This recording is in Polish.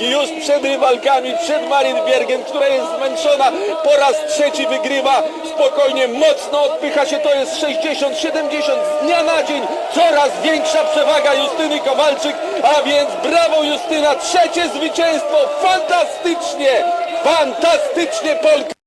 I już przed rywalkami, przed Marin Biergen, która jest zmęczona, po raz trzeci wygrywa. Spokojnie, mocno odpycha się, to jest 60, 70 z dnia na dzień, coraz większa przewaga Justyny Kowalczyk, a więc brawo Justyna, trzecie zwycięstwo, fantastycznie, fantastycznie Polka.